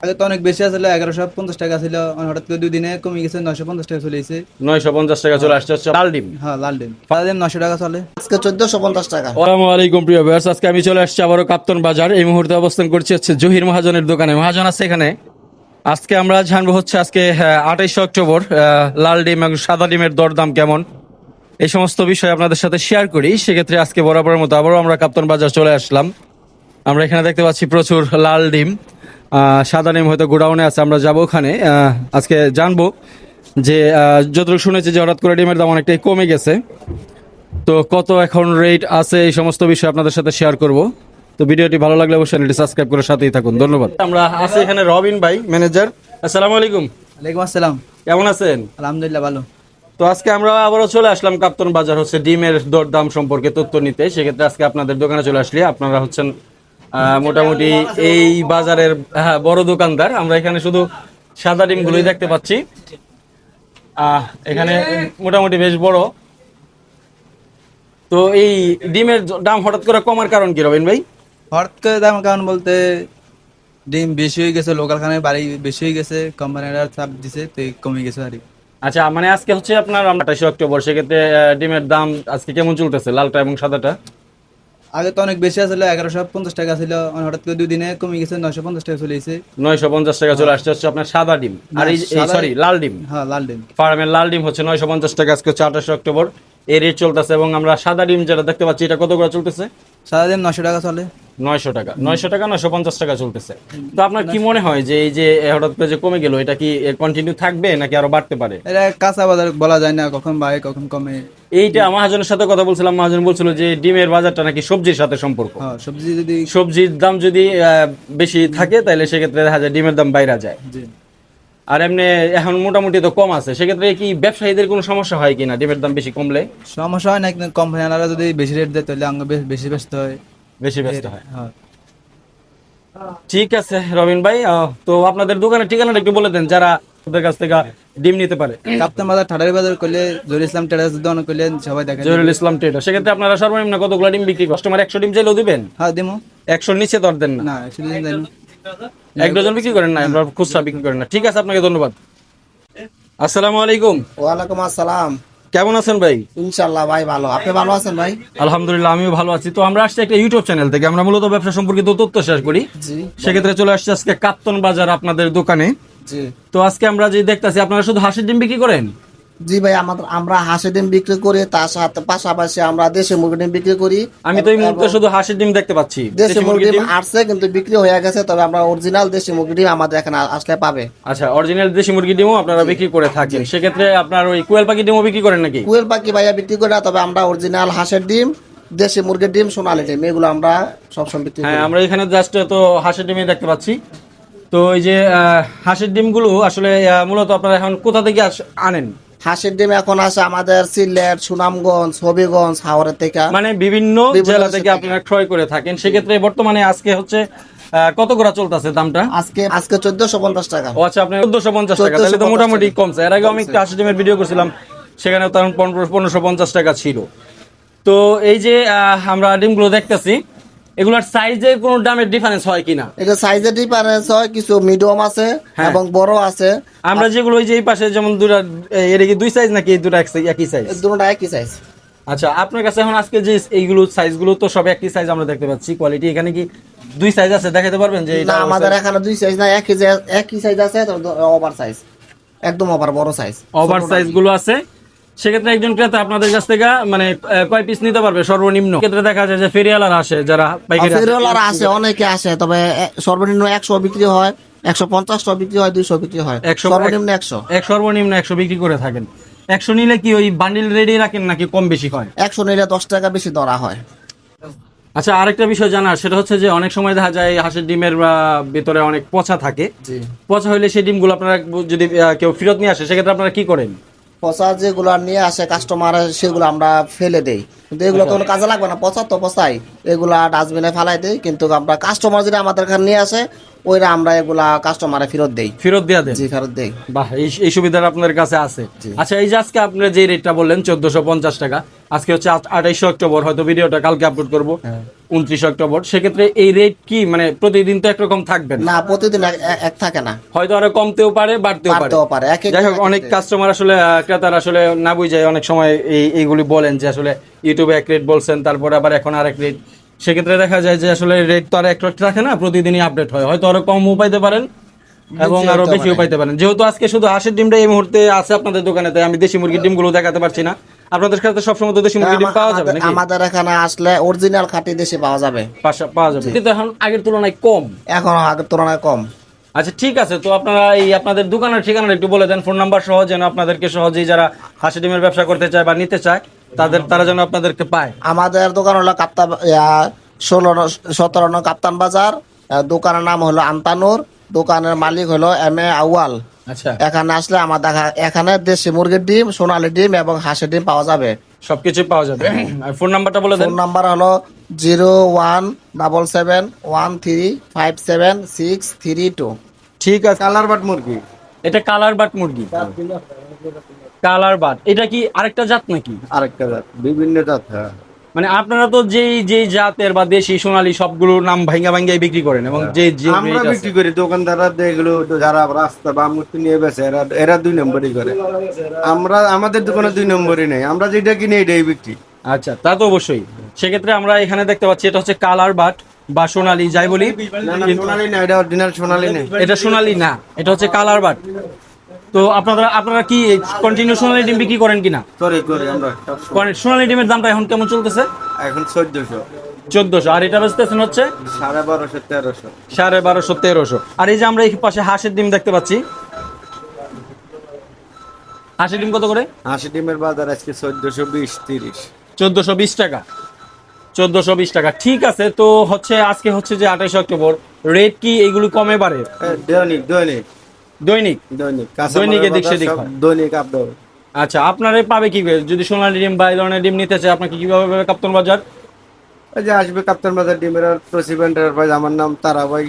আগে তো অনেক বেশি আসলে এগারোশো পঞ্চাশ টাকা ছিল মানে হঠাৎ করে দুই দিনে কমে গেছে নয়শো পঞ্চাশ টাকা চলে গেছে নয়শো পঞ্চাশ টাকা চলে আসছে হচ্ছে লাল ডিম। হ্যাঁ লাল ডিম। পাতা ডিম নশো টাকা চলে। আজকে চোদ্দশো পঞ্চাশ টাকা। আসসালামু আলাইকুম প্রিয় ভিউয়ার্স আজকে আমি চলে আসছি আবারও কাপ্তন বাজার। এই মুহূর্তে অবস্থান করছি হচ্ছে জহির মহাজনের দোকানে। মহাজন আছে এখানে। আজকে আমরা জানব হচ্ছে আজকে আঠাইশে অক্টোবর আহ, লাল ডিম এবং সাদা ডিমের দরদাম কেমন। এই সমস্ত বিষয় আপনাদের সাথে শেয়ার করি। সেক্ষেত্রে আজকে বরাবরের মতো আবারও আমরা কাপ্তন বাজার চলে আসলাম। আমরা এখানে দেখতে পাচ্ছি প্রচুর লাল ডিম। সাদা ডিম হয়তো গোডাউনে আছে আমরা যাব ওখানে। আজকে জানব যে যতটুকু শুনেছি যে হঠাৎ করে ডিমের দাম অনেকটাই কমে গেছে। তো কত এখন রেট আছে এই সমস্ত বিষয় আপনাদের সাথে শেয়ার করব। তো ভিডিওটি ভালো লাগলে অবশ্যই চ্যানেলটি সাবস্ক্রাইব করে সাথেই থাকুন। ধন্যবাদ। আমরা আছি এখানে রবিন ভাই ম্যানেজার আসসালামু আলাইকুম। ওয়ালাইকুম আসসালাম। কেমন আছেন? আলহামদুলিল্লাহ ভালো। তো আজকে আমরা আবারও চলে আসলাম কাপ্তন বাজার হচ্ছে ডিমের দরদাম সম্পর্কে তথ্য নিতে। সেক্ষেত্রে আজকে আপনাদের দোকানে চলে আসলে আপনারা হচ্ছেন মোটামুটি এই বাজারের হ্যাঁ, বড় দোকানদার। আমরা এখানে শুধু সাদা ডিমগুলোই দেখতে পাচ্ছি। এখানে মোটামুটি বেশ বড়। তো এই ডিমের দাম হঠাৎ করে কমার কারণ কি রবিন ভাই? হঠাৎ করে দাম কারণ বলতে ডিম বেশি হয়ে গেছে লোকাল খানে বাড়ি বেশি হয়ে গেছে কোম্পানিরা চাপ দিছে তো কমে গেছে আর আচ্ছা মানে আজকে হচ্ছে আপনার আঠাশে অক্টোবর সেক্ষেত্রে ডিমের দাম আজকে কেমন চলতেছে লালটা এবং সাদাটা? আগে তো অনেক বেশি আসলে এগারোশো পঞ্চাশ টাকা ছিল মানে হঠাৎ করে দুদিনে কমে গেছে নয়শো পঞ্চাশ টাকা চলে গেছে। নয়শো পঞ্চাশ টাকা চলে আসতে হচ্ছে আপনার সাদা ডিম। আর এই সরি লাল ডিম। হ্যাঁ লাল ডিম। ফার্মের লাল ডিম হচ্ছে নয়শো পঞ্চাশ টাকা আজকে হচ্ছে আঠাশে অক্টোবর। এই রেট চলতেছে এবং আমরা সাদা ডিম যেটা দেখতে পাচ্ছি এটা কত করে চলতেছে? নশো টাকা চলে। নয়শো টাকা। নয়শো টাকা নয়শো পঞ্চাশ টাকা চলতেছে। তো আপনার কি মনে হয় যে এই যে হঠাৎ করে যে কমে গেল এটা কি কন্টিনিউ থাকবে নাকি আরও বাড়তে পারে? এটা কাঁচা বাজার বলা যায় না কখন বাড়ে কখন কমে। এইটা মহাজনের সাথে কথা বলছিলাম মহাজন বলছিল যে ডিমের বাজারটা নাকি সবজির সাথে সম্পর্ক। হ্যাঁ সবজি যদি সবজির দাম যদি বেশি থাকে তাহলে সেক্ষেত্রে দেখা যায় ডিমের দাম বাইরা যায়। আর এমনি এখন মোটামুটি তো কম আছে সেক্ষেত্রে কি ব্যবসায়ীদের কোনো সমস্যা হয় কিনা ডিমের দাম বেশি কমলে? সমস্যা হয় না কিন্তু কোম্পানিরা যদি বেশি রেট দেয় তাহলে আঙ্গ বেশি ব্যস্ত হয়। বেশি ব্যস্ত হয়। হ্যাঁ। ঠিক আছে রবিন ভাই তো আপনাদের দোকানের ঠিকানাটা একটু বলে দেন যারা ওদের কাছ থেকে ডিম নিতে পারে। কাপ্তান বাজার ঠাডারি বাজার করলে জহুর ইসলাম টেরাস দোকান করলে সবাই দেখে জহিরুল ইসলাম ট্রেডার সেক্ষেত্রে আপনারা সর্বনিম্ন কতগুলো ডিম বিক্রি কাস্টমার একশো ডিম চাইলেও দিবেন? হ্যাঁ দিমো। একশোর নিচে দর দেন না? না একশো দিন দেন এক ডজন বিক্রি করেন না আপনারা খুচরা বিক্রি করেন না। ঠিক আছে আপনাকে ধন্যবাদ। আসসালামু আলাইকুম। ওয়ালাইকুম আসসালাম। কেমন আছেন ভাই? ইনশাল্লাহ ভাই ভালো। আপনি ভালো আছেন ভাই? আলহামদুলিল্লাহ আমিও ভালো আছি। তো আমরা আসছি একটা ইউটিউব চ্যানেল থেকে। আমরা মূলত ব্যবসা সম্পর্কিত তথ্য শেয়ার করি। সেক্ষেত্রে চলে আসছে আজকে কাপ্তন বাজার আপনাদের দোকানে। তো আজকে আমরা যে দেখতাছি আপনারা শুধু হাঁসের ডিম বিক্রি করেন? জি ভাই আমাদের আমরা হাঁসের ডিম বিক্রি করি তার সাথে পাশাপাশি আমরা দেশি মুরগি ডিম বিক্রি করি। আমি তো এই মুহূর্তে শুধু হাঁসের ডিম দেখতে পাচ্ছি। দেশি মুরগি ডিম আসছে কিন্তু বিক্রি হয়ে গেছে তবে আমরা অরিজিনাল দেশি মুরগি ডিম আমাদের এখানে আসলে পাবে। আচ্ছা অরিজিনাল দেশি মুরগি ডিমও আপনারা বিক্রি করে থাকেন। সেক্ষেত্রে আপনার ওই কোয়েল পাখি ডিমও বিক্রি করেন নাকি? কুয়েল পাখি ভাইয়া বিক্রি করি না তবে আমরা অরিজিনাল হাঁসের ডিম দেশি মুরগির ডিম সোনালি ডিম এগুলো আমরা সবসময় বিক্রি হ্যাঁ আমরা এখানে জাস্ট তো হাঁসের ডিমই দেখতে পাচ্ছি। তো এই যে হাঁসের ডিমগুলো আসলে মূলত আপনারা এখন কোথা থেকে আনেন? হাঁসের ডিম এখন আসে আমাদের সিলেট সুনামগঞ্জ হবিগঞ্জ হাওড়া থেকে। মানে বিভিন্ন জেলা থেকে। আপনারা ক্রয় করে থাকেন। সেক্ষেত্রে বর্তমানে আজকে হচ্ছে কত করে চলতেছে দামটা? আজকে আজকে চোদ্দশো পঞ্চাশ টাকা। ও আচ্ছা আপনার চোদ্দশো পঞ্চাশ টাকা। তাহলে তো 1450 মোটামুটি কমছে এর আগে আমি একটা হাঁসের ডিমের ভিডিও করছিলাম। সেখানে তখন পনেরোশো পঞ্চাশ টাকা ছিল। তো এই যে আহ, আমরা ডিমগুলো দেখতেছি এগুলার সাইজের কোনো দামের ডিফারেন্স হয় কিনা? এটা সাইজের ডিফারেন্স হয় কিছু মিডিয়াম আছে হ্যাঁ। এবং বড় আছে। আমরা যেগুলো ওই যে এই পাশে যেমন দুটা এর কি দুই সাইজ নাকি দুটো এক size- একই সাইজ দুটোটা একই সাইজ আচ্ছা আপনার কাছে এখন আজকে যে এইগুলো সাইজগুলো তো সব একই সাইজ আমরা দেখতে পাচ্ছি। কোয়ালিটি এখানে কি দুই সাইজ আছে? দেখাতে পারবেন যে এটা আমাদের এখানে দুই সাইজ না একই একই সাইজ আছে ওভার সাইজ একদম ওভার বড় সাইজ ওভার সাইজগুলো আছে। সেক্ষেত্রে একজন ক্রেতা আপনাদের কাছ থেকে মানে কয় পিস নিতে পারবে? সর্বনিম্ন। ক্ষেত্রে দেখা যায় যে ফেরিয়ালার আসে যারা পাইকারি আসে। ফেরিওয়ালার আসে অনেকে আসে তবে সর্বনিম্ন একশো বিক্রি হয় একশো পঞ্চাশ বিক্রি হয় দুইশো বিক্রি হয়। একশো সর্বনিম্ন একশো। এক সর্বনিম্ন একশো বিক্রি করে থাকেন। একশো নিলে কি ওই বান্ডিল রেডি রাখেন নাকি কম বেশি হয়? একশো নিলে দশ টাকা বেশি ধরা হয়। আচ্ছা আরেকটা বিষয় জানার সেটা হচ্ছে যে অনেক সময় দেখা যায় হাঁসের ডিমের ভিতরে অনেক পচা থাকে। জি। পচা হইলে সেই ডিমগুলো আপনারা যদি কেউ ফেরত নিয়ে আসে সেক্ষেত্রে আপনারা কি করেন? পচা যেগুলো নিয়ে আসে কাস্টমার সেগুলো আমরা ফেলে দেই। কিন্তু এগুলো তো কাজে লাগবে না, পচা তো পচাই। এগুলা ডাস্টবিনে ফেলাই দেই, কিন্তু আমরা কাস্টমার যদি আমাদের এখানে নিয়ে আসে ওইরা আমরা এগুলা কাস্টমারে ফেরত দেই। ফেরত দেন? জি ফেরত দেই। বাহ এই সুবিধাটা আপনাদের কাছে আছে। আচ্ছা এই যে আজকে আপনারা যে রেটটা বললেন চোদ্দশো পঞ্চাশ টাকা আজকে হচ্ছে আঠাইশো অক্টোবর হয়তো ভিডিওটা কালকে আপলোড করব উনত্রিশ অক্টোবর সেক্ষেত্রে এই রেট কি মানে প্রতিদিন তো একরকম থাকবে না? প্রতিদিন এক- থাকে না। হয়তো আরও কমতেও পারে বাড়তেও পারে। যাই হোক অনেক কাস্টমার আসলে ক্রেতারা আসলে না বুঝে অনেক সময় এই এইগুলি বলেন যে আসলে ইউটিউবে এক রেট বলছেন তারপরে আবার এখন আরেক রেট সেক্ষেত্রে দেখা যায় যে আসলে রেট তো আর এক রেট রাখে না প্রতিদিনই আপডেট হয়। হয়তো আরও কমও পাইতে পারেন এবং আরও বেশিও পাইতে পারেন। যেহেতু আজকে শুধু হাঁসের ডিমটা এই মুহূর্তে আছে আপনাদের দোকানে তাই আমি দেশি মুরগির ডিমগুলো দেখাতে পারছি না। আপনাদের কাছে সবসময় তো দেশি মুরগির ডিম পাওয়া যাবে নাকি? আমাদের এখানে আসলে অরিজিনাল খাঁটি দেশে পাওয়া যাবে। পাওয়া যাবে। কিন্তু এখন আগের তুলনায় কম। এখন আগের তুলনায় কম। আচ্ছা ঠিক আছে। তো আপনারা এই আপনাদের দোকানের ঠিকানা একটু বলে দেন ফোন নাম্বার সহ যেন আপনাদেরকে সহজেই যারা হাঁসি ডিমের ব্যবসা করতে চায় বা নিতে চায়। তাদের তারা যেন আপনাদেরকে পায়। আমাদের দোকান হলো কাপ্তা ষোলো সতেরো নং কাপ্তান বাজার। দোকানের নাম হলো আন্তানুর। দোকানের মালিক হলো এম এ আউয়াল। আচ্ছা। এখানে আসলে আমার দেখা এখানে দেশি মুরগির ডিম সোনালি ডিম এবং হাঁসের ডিম পাওয়া যাবে। সবকিছু পাওয়া যাবে। আর ফোন নাম্বারটা বলে দেন। ফোন নাম্বার হলো zero one double seven one three five seven six three two. ঠিক আছে। কালার বাট মুরগি। এটা কালার বাট মুরগি। কালার বাট এটা কি আরেকটা জাত নাকি? আরেকটা জাত বিভিন্ন জাত হ্যাঁ। মানে আপনারা তো যেই যেই জাতের বা দেশি সোনালী সবগুলোর নাম ভাঙ্গা ভাঙ্গাই বিক্রি করেন এবং যে যে আমরা বিক্রি করি দোকানদাররা এগুলো যারা রাস্তা বা মূর্তি নিয়ে বেছে এরা এরা দুই নম্বরই করে। আমরা আমাদের দোকানে দুই নম্বরই নেই আমরা যেটা কিনে এটাই বিক্রি। আচ্ছা তা তো অবশ্যই। সেক্ষেত্রে আমরা এখানে দেখতে পাচ্ছি এটা হচ্ছে কালার বাট বা সোনালী যাই বলি। না না সোনালি না এটা অরিজিনাল সোনালি নেই। এটা সোনালী না এটা হচ্ছে কালার বাট তো আপনারা আপনারা কি কন্টিনিউ সোনালী ডিম বিক্রি করেন কিনা? করি আমরা সোনালী ডিমের দামটা এখন কেমন চলতেছে? এখন চোদ্দশো। চোদ্দশো। আর এটা বেচতেছেন হচ্ছে? সাড়ে বারোশো তেরোশো। সাড়ে বারোশো তেরোশো। আর এই যে আমরা এই পাশে হাঁসের ডিম দেখতে পাচ্ছি। হাঁসের ডিম কত করে? হাঁসি ডিমের বাজার আজকে চোদ্দশো বিশ তিরিশ। চোদ্দশো বিশ টাকা। চোদ্দশো বিশ টাকা। ঠিক আছে তো হচ্ছে আজকে হচ্ছে যে আঠাইশে অক্টোবর। রেট কি এইগুলো কমে বাড়ে? দৈনিক দৈনিক। দৈনিক? দৈনিক। দৈনিক এদিক সেদিক দৈনিক আপডাউন আচ্ছা আপনারা পাবে কি? যদি সোনালি ডিম বা এই ধরনের ডিম নিতে চায় আপনাকে কীভাবে পাবে কাপ্তন বাজার? যে আসবে কাপ্তান বাজার ডিমের প্রসিডেন্ট আমার নাম তারাবাই